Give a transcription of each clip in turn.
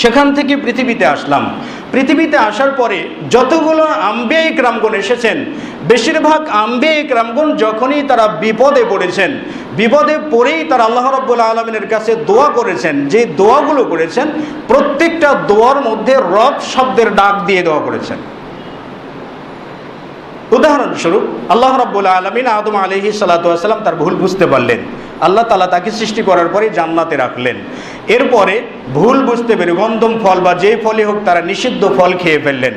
সেখান থেকে পৃথিবীতে আসলাম। পৃথিবীতে আসার পরে যতগুলো আম্বে ইকরামগণ এসেছেন, বেশিরভাগ আম্বে ইকরামগণ যখনই তারা বিপদে পড়েছেন, বিপদে পড়েই তারা আল্লাহ রব্বুল আলমিনের কাছে দোয়া করেছেন, যে দোয়াগুলো করেছেন, প্রত্যেকটা দোয়ার মধ্যে রব শব্দের ডাক দিয়ে দোয়া করেছেন। উদাহরণস্বরূপ, আল্লাহ রাব্বুল আলমিন আদম আলহি সাল্লাম তার ভুল বুঝতে পারলেন। আল্লাহ তালা তাকে সৃষ্টি করার পরে জান্নাতে রাখলেন। এরপরে ভুল বুঝতে পেরে গন্ধম ফল বা যে ফলই হোক তারা নিষিদ্ধ ফল খেয়ে ফেললেন।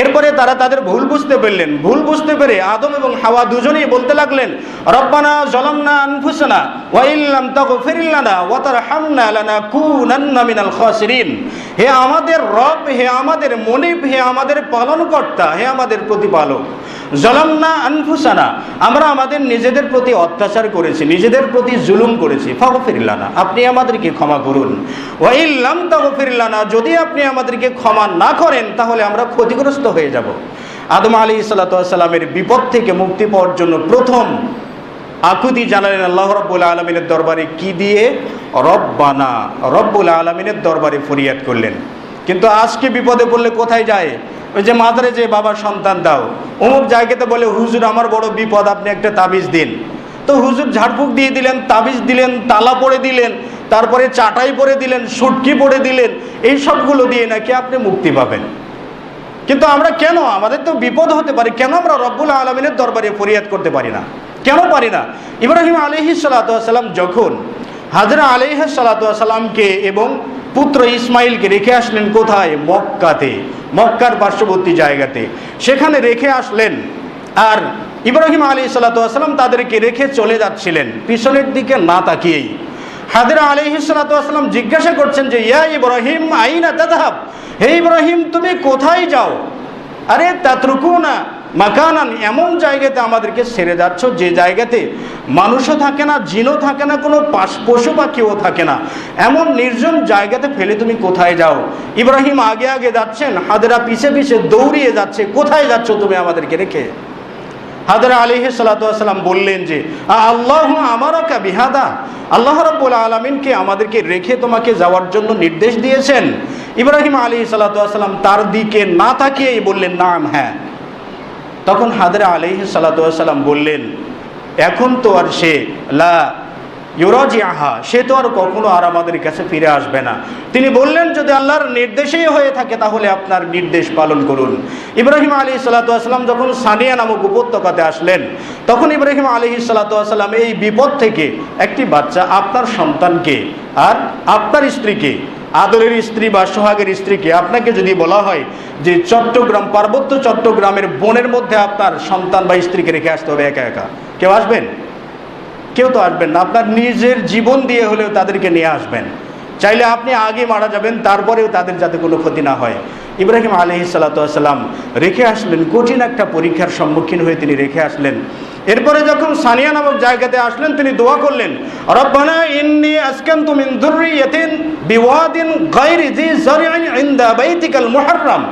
এরপরে তারা তাদের ভুল বুঝতে পারলেন। ভুল বুঝতে পেরে আদম এবং হাওয়া দুজনেই বলতে লাগলেন, রব্বানা জলমনা আনফুসনা ওয়াইল্লাম তাগফির লানা ওয়া তারহামনা লানাকুনান্না মিনাল খাসিরিন। হে আমাদের রব, হে আমাদের মনিব, হে আমাদের পালনকর্তা, হে আমাদের প্রতিপালক। জলমনা আনফুসানা, আমরা আমাদের নিজেদের প্রতি অত্যাচার করেছি, নিজেদের প্রতি জুলুম করেছি, ফাগফিরলানা, আপনি আমাদেরকে ক্ষমা করুন। ওয়াইল্লাম তাগফিরলানা, যদি আপনি আমাদেরকে ক্ষমা না করেন, তাহলে আমরা ক্ষতিগ্রস্ত হয়ে যাব। আদম আলী সাল্লামের বিপদ থেকে মুক্তি পাওয়ার জন্য প্রথম আকুতি জানালেন আল্লাহ রব্বুল আলমিনের দরবারে কি দিয়ে? রব্বানা, রব্বুল আলমিনের দরবারে ফরিয়াদ করলেন। কিন্তু আজকে বিপদে পড়লে কোথায় যায়? ওই যে মাদারে যে বাবা সন্তান দাও। অমুক জায়গাতে বলে, হুজুর, আমার বড় বিপদ, আপনি একটা তাবিজ দিন। তো হুজুর ঝাড়ফুঁক দিয়ে দিলেন, তাবিজ দিলেন, তালা পরে দিলেন, তারপরে চাটাই পরে দিলেন, সুটকি পরে দিলেন, এই সবগুলো দিয়ে নাকি আপনি মুক্তি পাবেন। কিন্তু আমরা কেন? আমাদের তো বিপদ হতে পারে। কেন আমরা রব্বুল আলমিনের দরবারে ফরিয়াদ করতে পারি না? কেন পারি না? ইব্রাহিম আলহি সাল্লাম যখন হাজরা আলহ সাল্লাতামকে এবং পুত্র ইসমাইলকে রেখে আসলেন কোথায়? মক্কাতে, মক্কার পার্শ্ববর্তী জায়গাতে। সেখানে রেখে আসলেন। আর ইব্রাহিম আলী সাল্লাতাম তাদেরকে রেখে চলে যাচ্ছিলেন। পিছনের দিকে না তাকিয়েই। হাদিরা আলহি সাল্লাতাম জিজ্ঞাসা করছেন যে, ইয়া ইব্রাহিম, আইনা তাদাহাব হে ইব্রাহিম, তুমি কোথায় যাও? আরে তাতরুকু না মাকানান এমন জায়গাতে আমাদেরকে সেরে যাচ্ছ, যে জায়গাতে মানুষও থাকে না, জিনও থাকে না, কোনো পাশ পশু পাখিও থাকে না। এমন নির্জন জায়গাতে ফেলে তুমি কোথায় যাও? ইব্রাহিম আগে আগে যাচ্ছেন হাদেরা পিছে পিছে দৌড়িয়ে যাচ্ছে, কোথায় যাচ্ছ তুমি আমাদেরকে রেখে? হাদরা আলী সাল্লাম বললেন যে আল্লাহ আমারও বিহাদা, আল্লাহ রব্বুল আলমিনকে আমাদেরকে রেখে তোমাকে যাওয়ার জন্য নির্দেশ দিয়েছেন। ইব্রাহিম আলী সাল্লাম তার দিকে না তাকিয়েই বললেন, নাম হ্যাঁ। তখন হাদরা আলী সাল্লাম বললেন, এখন তো আর সে লা ইউরাজি আহা সে তো আর কখনো আর আমাদের কাছে ফিরে আসবে না। তিনি বললেন, যদি আল্লাহর নির্দেশেই হয়ে থাকে, তাহলে আপনার নির্দেশ পালন করুন। ইব্রাহিম আলী সাল্লাতাম যখন সানিয়া নামক উপত্যকাতে আসলেন, তখন ইব্রাহিম আলী সাল্লাতাম এই বিপদ থেকে একটি বাচ্চা আপনার সন্তানকে আর আপনার স্ত্রীকে আদরের স্ত্রী বা সোহাগের স্ত্রীকে আপনাকে যদি বলা হয় যে চট্টগ্রাম, পার্বত্য চট্টগ্রামের বনের মধ্যে আপনার সন্তান বা স্ত্রীকে রেখে আসতে হবে একা একা, কেউ আসবেন? কেউ তো আসবেন না, আপনার নিজের জীবন দিয়ে হলেও তাদেরকে নিয়ে আসবেন। চাইলে আপনি আগে মারা যাবেন, তারপরেও তাদের যাতে কোনো ক্ষতি না হয়। ইব্রাহিম আলহি রেখে আসলেন, কঠিন একটা পরীক্ষার সম্মুখীন হয়ে তিনি রেখে আসলেন। এরপরে যখন সানিয়া নামক জায়গাতে আসলেন, তিনি দোয়া করলেন, রব্বানা ইন্নি আসকানতু মিন যুররিয়াতিন বিওয়াদিন গায়রি জি জারি'in ইনদা বাইতিকাল মুহাররাম।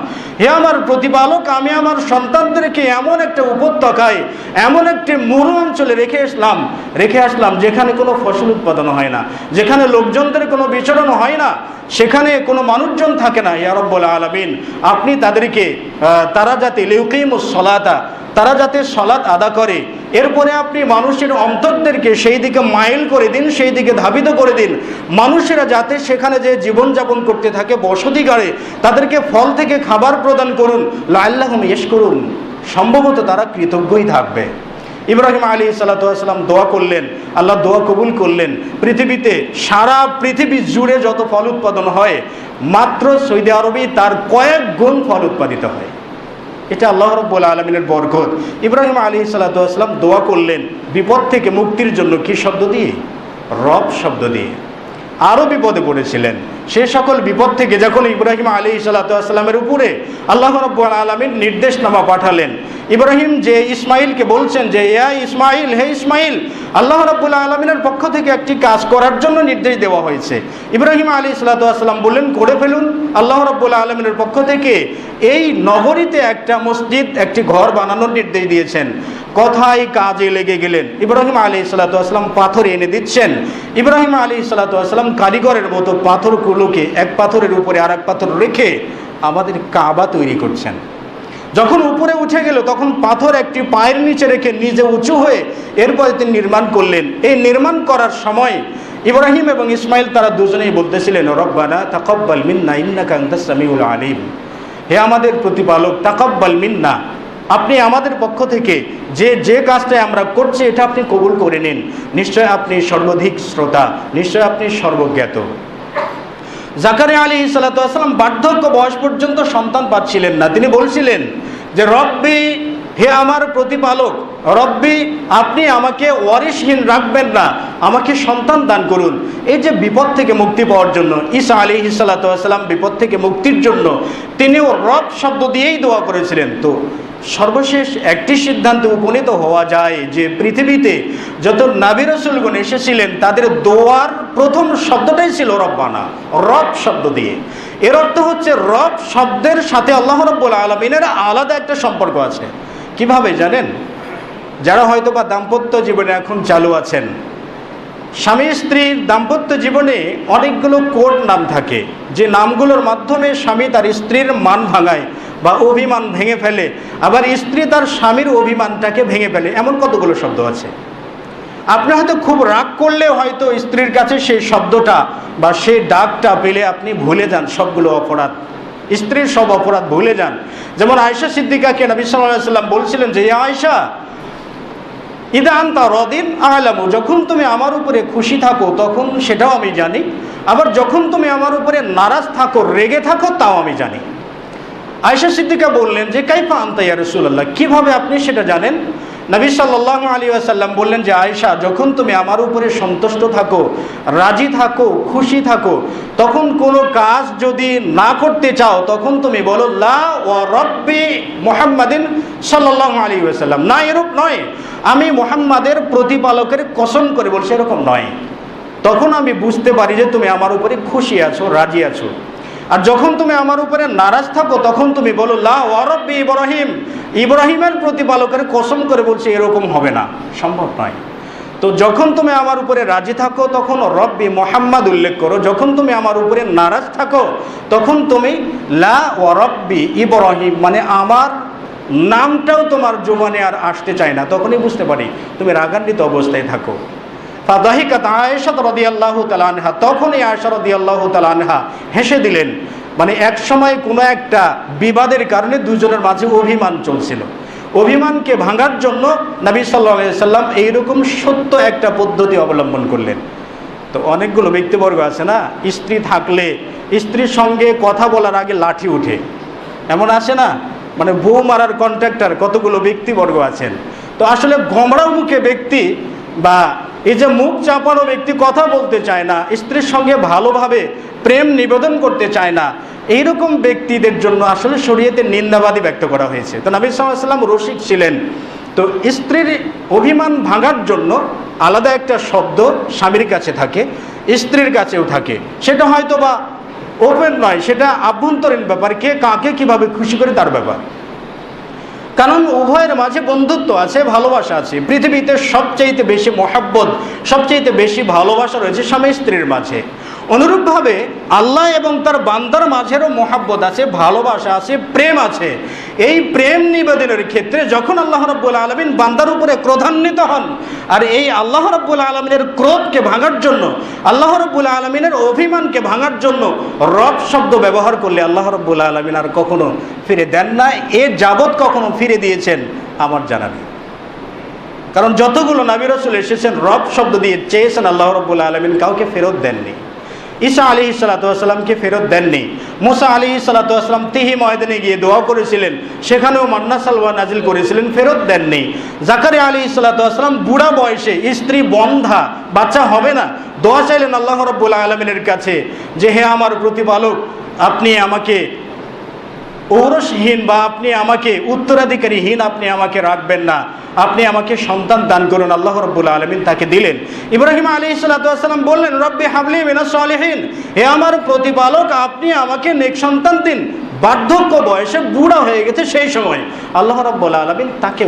হে আমার প্রতিপালক, আমি আমার সন্তানদেরকে এমন একটা উপত্যকায়, এমন একটি মরু অঞ্চলে রেখে আসলাম রেখে আসলাম যেখানে কোনো ফসল উৎপাদন হয় না, যেখানে লোকজনদের কোনো বিচরণ হয় না, সেখানে কোনো মানুষজন থাকে না। ইয়ারব্বুল আলমিন, আপনি তাদেরকে তারা যাতে লিউকিমুস সলাতা, তারা যাতে সলাৎ আদা করে এরপরে আপনি মানুষের অন্তরদেরকে সেই দিকে মাইল করে দিন, সেই দিকে ধাবিত করে দিন। মানুষেরা যাতে সেখানে যে জীবনযাপন করতে থাকে বসতি গাড়ে তাদেরকে ফল থেকে খাবার প্রদান করুন। লাল্লাহ ইয়েস করুন সম্ভবত তারা কৃতজ্ঞই থাকবে। ইব্রাহিম আলী সাল্লাতাম দোয়া করলেন, আল্লাহ দোয়া কবুল করলেন। পৃথিবীতে সারা পৃথিবী জুড়ে যত ফল উৎপাদন হয়, মাত্র সৌদি আরবে তার কয়েক গুণ ফল উৎপাদিত হয়। এটা আল্লাহ রব্বুল আলমিনের বরকত। ইব্রাহিম আলী সাল্লাতাম দোয়া করলেন, বিপদ থেকে মুক্তির জন্য কি শব্দ দিয়ে? রব শব্দ দিয়ে। আরও বিপদে পড়েছিলেন। সে সকল বিপদ থেকে যখন ইব্রাহিম আলী সাল্লাতামের উপরে আল্লাহ রব্বুল আলমিন নির্দেশনামা পাঠালেন, ইব্রাহিম যে ইসমাইলকে বলছেন যে ইয়া ইসমাইল, হে ইসমাইল, আল্লাহ রাব্বুল আলমিনের পক্ষ থেকে একটি কাজ করার জন্য নির্দেশ দেওয়া হয়েছে। ইব্রাহিম আলী সাল্লাম বললেন, করে ফেলুন। আল্লাহ রাব্বুল আলমিনের পক্ষ থেকে এই নগরীতে একটা মসজিদ, একটি ঘর বানানোর নির্দেশ দিয়েছেন। কথায় কাজে লেগে গেলেন। ইব্রাহিম আলী সাল্লাম পাথর এনে দিচ্ছেন। ইব্রাহিম আলী সাল্লাম কারিগরের মতো পাথরগুলোকে এক পাথরের উপরে আর এক পাথর রেখে আমাদের কাবা তৈরি করছেন। যখন উপরে উঠে গেল, তখন পাথর একটি পায়ের নিচে রেখে নিজে উঁচু হয়ে এরপরে তিনি নির্মাণ করলেন। এই নির্মাণ করার সময় ইব্রাহিম এবং ইসমাইল তারা দুজনেই বলতেছিলেন, রব্বানা তাকব্বাল মিন্না, ইন্নাকা আনতাস সামিউল আলিম। হে আমাদের প্রতিপালক, তাকব্বাল মিন্না, আপনি আমাদের পক্ষ থেকে যে যে কাজটা আমরা করছি, এটা আপনি কবুল করে নিন। নিশ্চয় আপনি সর্বাধিক শ্রোতা, নিশ্চয় আপনি সর্বজ্ঞাত। জাকারিয়া আলী সালাতাম বার্ধক্য বয়স পর্যন্ত সন্তান পাচ্ছিলেন না। তিনি বলছিলেন যে, রব্বি, হে আমার প্রতিপালক রব্বি, আপনি আমাকে ওয়ারিসহীন রাখবেন না, আমাকে সন্তান দান করুন। এই যে বিপদ থেকে মুক্তি পাওয়ার জন্য, ঈসা আলী সাল্লাম বিপদ থেকে মুক্তির জন্য তিনিও রব শব্দ দিয়েই দোয়া করেছিলেন। তো সর্বশেষ একটি সিদ্ধান্তে উপনীত হওয়া যায় যে পৃথিবীতে যত নাবি রসুলগণ এসেছিলেন, তাদের দোয়ার প্রথম শব্দটাই ছিল রব্বানা, রব শব্দ দিয়ে। এর অর্থ হচ্ছে রব শব্দের সাথে আল্লাহ রব্বুল আলমিনের আলাদা একটা সম্পর্ক আছে। কীভাবে জানেন? যারা হয়তো বা দাম্পত্য জীবনে এখন চালু আছেন, স্বামী স্ত্রীর দাম্পত্য জীবনে অনেকগুলো কোড নাম থাকে। যে নামগুলোর মাধ্যমে স্বামী তার স্ত্রীর মান ভাঙায় বা অভিমান ভেঙে ফেলে, আবার স্ত্রী তার স্বামীর অভিমানটাকে ভেঙে ফেলে। এমন কতগুলো শব্দ আছে? আপনি হয়তো খুব রাগ করলে হয়তো স্ত্রীর কাছে সেই শব্দটা বা সেই ডাকটা পেলে আপনি ভুলে যান সবগুলো অপরাধ। স্ত্রীর সব অপরাধ ভুলে যান। যেমন আয়সা সিদ্দিকাকে নবী সাল্লাহ সাল্লাম বলছিলেন যে আয়সা ইদা রদিন যখন তুমি আমার উপরে খুশি থাকো, তখন সেটাও আমি জানি। আবার যখন তুমি আমার উপরে নারাজ থাকো, রেগে থাকো, তাও আমি জানি। আয়সা সিদ্দিকা বললেন যে, কাইফা আন্তা ইয়া রসুল্লাহ কীভাবে আপনি সেটা জানেন? নবী সাল্লাহ আলী আসাল্লাম বললেন যে আয়সা যখন তুমি আমার উপরে সন্তুষ্ট থাকো, রাজি থাকো, খুশি থাকো, তখন কোনো কাজ যদি না করতে চাও, তখন তুমি বলো, লা ও রব্বি মোহাম্মদিন সাল্লাহ আলী আসাল্লাম না, এরূপ নয়। আমি মোহাম্মদের প্রতিপালকের কসম করে বলছি, এরকম নয়। তখন আমি বুঝতে পারি যে, তুমি আমার উপরে খুশি আছো, রাজি আছো। আর যখন তুমি আমার উপরে নারাজ থাকো, তখন তুমি বলো, লা ইব্রাহিম। ইব্রাহিমের প্রতিপালকের কসম করে বলছে, এরকম হবে না, সম্ভব নয়। তো যখন তুমি আমার উপরে রাজি থাকো, তখন রব্বি মোহাম্মদ উল্লেখ করো, যখন তুমি আমার উপরে নারাজ থাকো, তখন তুমি লা ওয়ারব্বি ইব্রাহিম মানে আমার নামটাও তোমার জোবানে আর আসতে চায় না, তখনই বুঝতে পারি, তুমি রাগান্বিত অবস্থায় থাকো। ফাদাহিকাত আয়েশাত রাদিয়াল্লাহু তাআলা আনহা। তখনই আয়েশা রাদিয়াল্লাহু তাআলা আনহা হেসে দিলেন মানে এক সময় কোনো একটা বিবাদের কারণে দুজনের মাঝে অভিমান চলছিল। অভিমানকে ভাঙার জন্য নবী সাল্লাহ সাল্লাম এইরকম সত্য একটা পদ্ধতি অবলম্বন করলেন। তো অনেকগুলো ব্যক্তিবর্গ আছে না? স্ত্রী থাকলে, স্ত্রীর সঙ্গে কথা বলার আগে লাঠি উঠে এমন আছে না? মানে বউ মারার কন্ট্রাক্টর কতগুলো ব্যক্তিবর্গ আছেন। তো আসলে গমড়া মুখে ব্যক্তি বা এই যে মুখ চাপানো ব্যক্তি কথা বলতে চায় না, স্ত্রীর সঙ্গে ভালোভাবে প্রেম নিবেদন করতে চায় না, এইরকম ব্যক্তিদের জন্য আসলে শরীয়তে নিন্দাবাদী ব্যক্ত করা হয়েছে। তো নবী সাল্লাম রসিক ছিলেন। তো স্ত্রীর অভিমান ভাঙার জন্য আলাদা একটা শব্দ স্বামীর কাছে থাকে, স্ত্রীর কাছেও থাকে। সেটা হয়তো বা ওপেন নয়, সেটা আভ্যন্তরীণ ব্যাপার, কে কাকে কীভাবে খুশি করে তার ব্যাপার। কারণ উভয়ের মাঝে বন্ধুত্ব আছে, ভালোবাসা আছে। পৃথিবীতে সবচাইতে বেশি মহাব্বত, সবচাইতে বেশি ভালোবাসা রয়েছে স্বামী স্ত্রীর মাঝে। অনুরূপভাবে আল্লাহ এবং তার বান্দার মাঝেরও মহাব্বত আছে, ভালোবাসা আছে, প্রেম আছে। এই প্রেম নিবেদনের ক্ষেত্রে যখন আল্লাহ রব্বুল আলমিন বান্দার উপরে ক্রোধান্বিত হন, আর এই আল্লাহ রব্বুল আলমিনের ক্রোধকে ভাঙার জন্য, আল্লাহ রব্বুল আলমিনের অভিমানকে ভাঙার জন্য রব শব্দ ব্যবহার করলে আল্লাহ রব্বুল আলমিন আর কখনো ফিরে দেন না। এ যাবৎ কখনো ফিরে দিয়েছেন আমার জানা নেই। কারণ যতগুলো নাবি রসুল এসেছেন, রব শব্দ দিয়ে চেয়েছেন আল্লাহ রব্বুল আলমিন কাউকে ফেরত দেননি। ঈসা আলী সালাতামকে ফেরত দেননি। মুসা আলী সালাতাম তিহি ময়দানে গিয়ে দোয়া করেছিলেন, সেখানেও মান্না সালওয়া নাজিল করেছিলেন, ফেরত দেননি। জাকারে আলী সালাতাম বুড়া বয়সে স্ত্রী বন্ধা, বাচ্চা হবে না। দোয়া চাইলেন আল্লাহ রব্বুল আলমিনের কাছে যে, হে আমার প্রতিপালক, আপনি আমাকে ঔরসহীন বা আপনি আমাকে উত্তরাধিকারীহীন, আপনি আমাকে রাখবেন না। আপনি আমাকে সন্তান দান করুন, আল্লাহ রব্বুল আলমিন তাকে দিলেন। ইব্রাহিম আলী সাল্লাম বললেন, রব্বি হাবলি মিনা সালেহীন। হে আমার প্রতিপালক, আপনি আমাকে নেক সন্তান দিন। বার্ধক্য বয়সে বুড়া হয়ে গেছে সেই সময়। আল্লাহ রব্বুল আলমিন তাকে